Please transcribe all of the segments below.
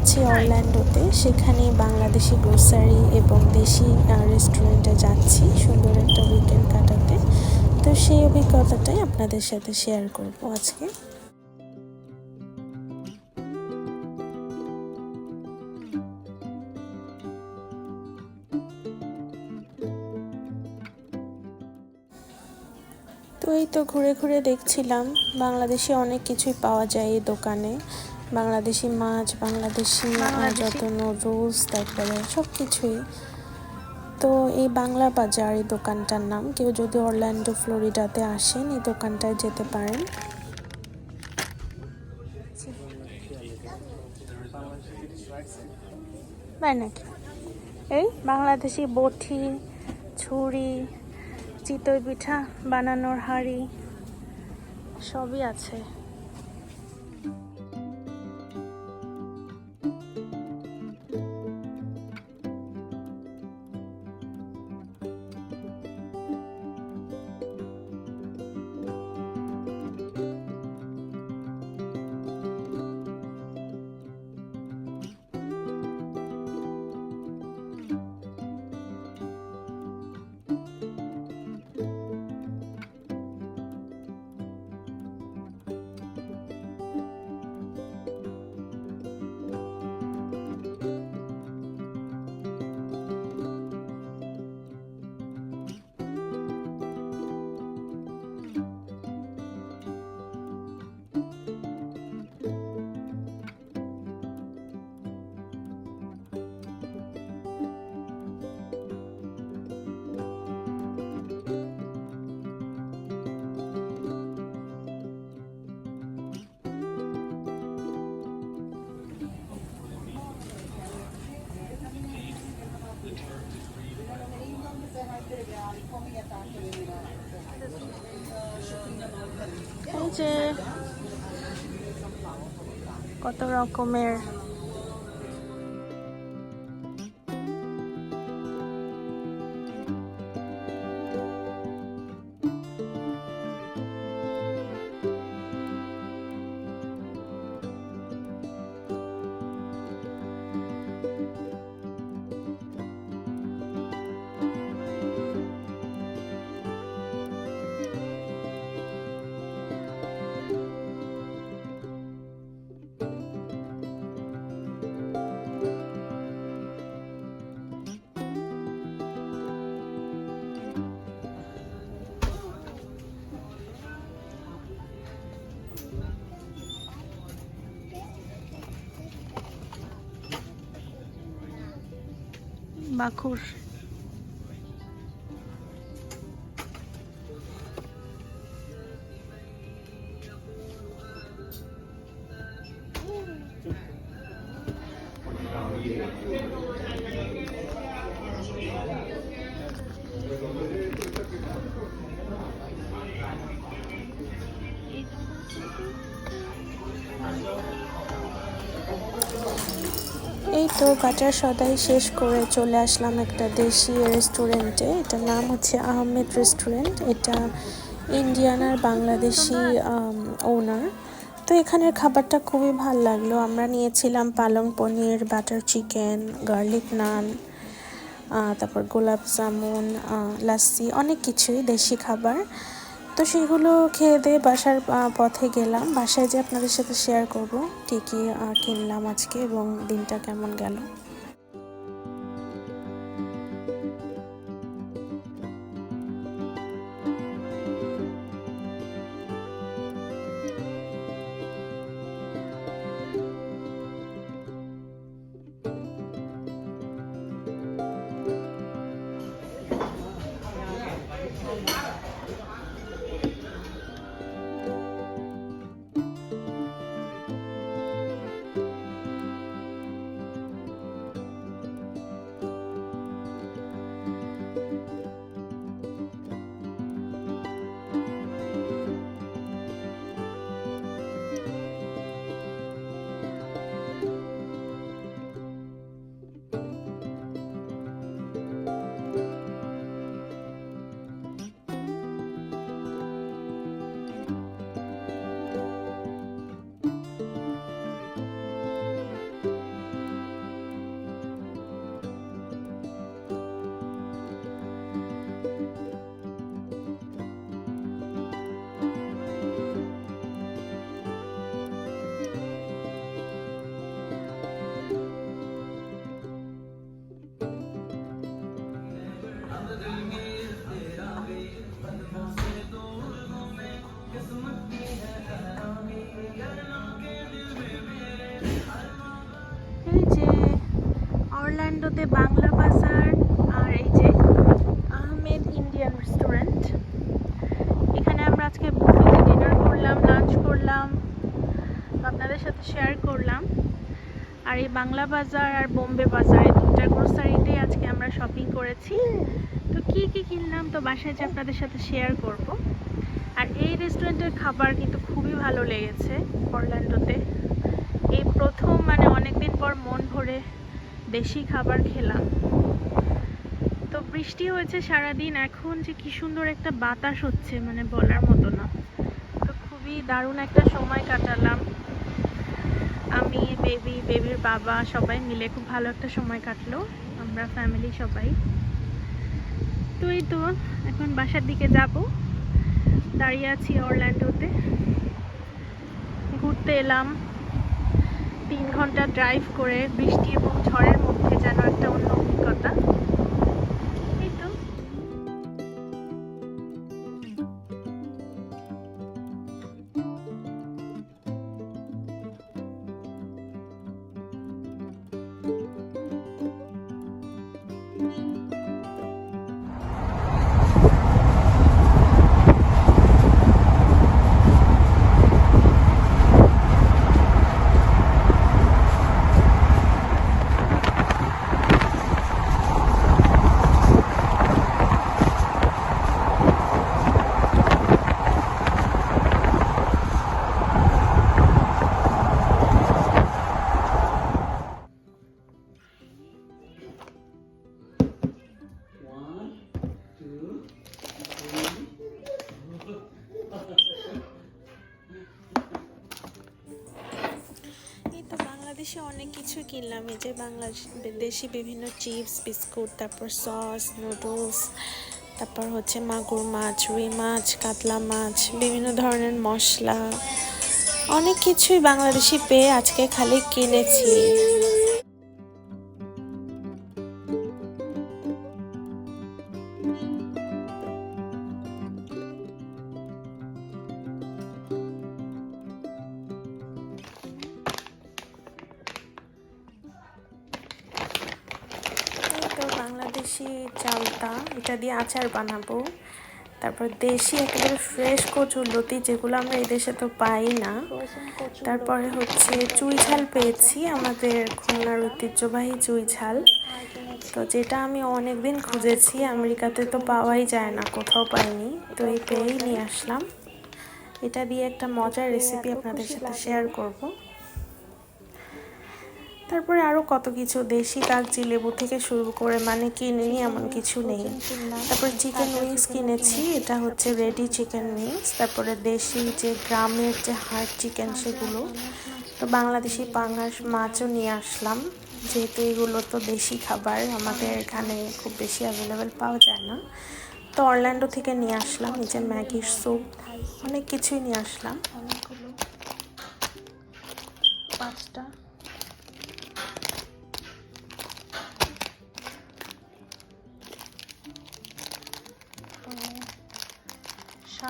আছি অরল্যান্ডোতে। সেখানে বাংলাদেশি গ্রোসারি এবং দেশি রেস্টুরেন্টে যাচ্ছি। সুন্দর একটা উইকেন্ড কাটাতে। তো সেই অভিজ্ঞতাটাই আপনাদের সাথে শেয়ার করব আজকে। তো এই তো ঘুরে ঘুরে দেখছিলাম, বাংলাদেশে অনেক কিছুই পাওয়া যায় এই দোকানে। বাংলাদেশি মাছ বাংলাদেশি যত নুডলস তারপরে সব কিছুই তো এই বাংলা বাজার এই দোকানটার নাম কেউ যদি অরল্যান্ডো ফ্লোরিডাতে আসেন এই দোকানটায় যেতে পারেন। তাই নাকি এই বাংলাদেশি বটি ছুরি চিতই পিঠা বানানোর হাঁড়ি সবই আছে। কত রকমের Бакуш. তো বাটার সদাই শেষ করে চলে আসলাম একটা দেশি রেস্টুরেন্টে। এটার নাম হচ্ছে আহমেদ রেস্টুরেন্ট। এটা ইন্ডিয়ানার বাংলাদেশি ওনার তো এখানের খাবারটা খুবই ভালো লাগল। আমরা নিয়েছিলাম palak paneer, butter chicken, garlic naan তারপর গোলাপ জামুন লাস্সি অনেক কিছুই দেশি খাবার। তো সেগুলো খেয়ে দিয়ে বাসার পথে গেলাম। বাসায় যে আপনাদের সাথে শেয়ার করব, কী কী কিনলাম আজকে এবং দিনটা কেমন গেল। অরল্যান্ডোতে বাংলা বাজার আর এই যে আহমেদ ইন্ডিয়ান রেস্টুরেন্ট। এখানে আমরা আজকে বুফেতে ডিনার করলাম লাঞ্চ করলাম, আপনাদের সাথে শেয়ার করলাম। আর এই বাংলা বাজার আর বোম্বে বাজার, এই দুটার গ্রোসারিতেই আজকে আমরা শপিং করেছি। তো কি কি কিনলাম, তো বাসায় যে আপনাদের সাথে শেয়ার করব। আর এই রেস্টুরেন্টের খাবার কিন্তু খুবই ভালো লেগেছে অরল্যান্ডোতে। এই প্রথম মানে অনেকদিন পর মন ভরে দেশি খাবার খেলাম। তো বৃষ্টি হয়েছে সারাদিন, এখন যে কি সুন্দর একটা বাতাস হচ্ছে মানে বলার মতো না। তো খুবই দারুণ একটা সময় কাটালাম। আমি বেবি বেবির বাবা সবাই মিলে খুব ভালো একটা সময় কাটলো, আমরা ফ্যামিলি সবাই। তো এই তো, এখন বাসার দিকে যাব। দাঁড়িয়ে আছি অরল্যান্ডোতে। ঘুরতে এলাম। তিন ঘণ্টা ড্রাইভ করে বৃষ্টি এবং ঝড়ের মধ্যে যেন একটা অন্য অভিজ্ঞতা। বাংলাদেশে অনেক কিছু কিনলাম। এই যে বাংলাদেশি বিভিন্ন চিপস, বিস্কুট, তারপর সস, নুডলস, তারপর হচ্ছে মাগুর মাছ, রুই মাছ, কাতলা মাছ, বিভিন্ন ধরনের মশলা। অনেক কিছুই বাংলাদেশি পেয়ে আজকে খালি কিনেছি। বাংলাদেশি চালটা এটা দিয়ে আচার বানাবো। তারপর দেশি একেবারে ফ্রেশ কচুর লতি, যেগুলো আমরা এই দেশে তো পাই না। তারপরে হচ্ছে চুই ঝাল পেয়েছি, আমাদের খুলনার ঐতিহ্যবাহী চুই ঝাল। তো যেটা আমি অনেক দিন খুঁজেছি, আমেরিকাতে তো পাওয়াই যায় না, কোথাও পাইনি। তো এই পেয়েই নিয়ে আসলাম। এটা দিয়ে একটা মজার রেসিপি আপনাদের সাথে শেয়ার করব। তারপরে আরও কত কিছু, দেশি কাগজি লেবু থেকে শুরু করে মানে কিনিনি এমন কিছু নেই। তারপরে চিকেন উইংস কিনেছি, এটা হচ্ছে রেডি চিকেন উইংস তারপরে দেশি যে গ্রামের যে হার্ড চিকেন সেগুলো, তো বাংলাদেশি পাঙ্গাস মাছও নিয়ে আসলাম, যেহেতু এগুলো তো দেশি খাবার, আমাদের এখানে খুব বেশি অ্যাভেলেবেল পাওয়া যায় না। তো অরল্যান্ডো থেকে নিয়ে আসলাম, এই যে ম্যাগির স্যুপ অনেক কিছুই নিয়ে আসলাম। পাঁচটা।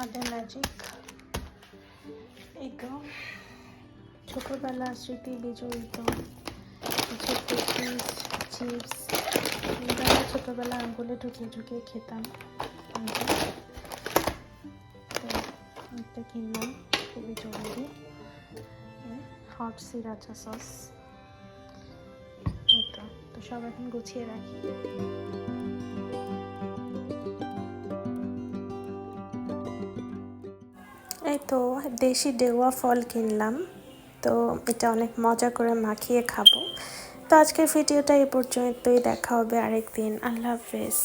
স্বাদে ম্যাজিক তো ছোটোবেলার স্মৃতি বিজড়িত কিছু কুকিজ চিপস এগুলো ছোটোবেলা আঙ্গুলে ঢুকিয়ে ঢুকিয়ে খেতাম একটা কিনলাম খুবই জরুরি হট সিরাচা সস তো তো সব এখন গুছিয়ে রাখি এই তো দেশি ডেওয়া ফল কিনলাম। তো এটা অনেক মজা করে মাখিয়ে খাব। তো আজকের ভিডিওটা এই পর্যন্তই, দেখা হবে আরেকদিন। আল্লাহ হাফেজ।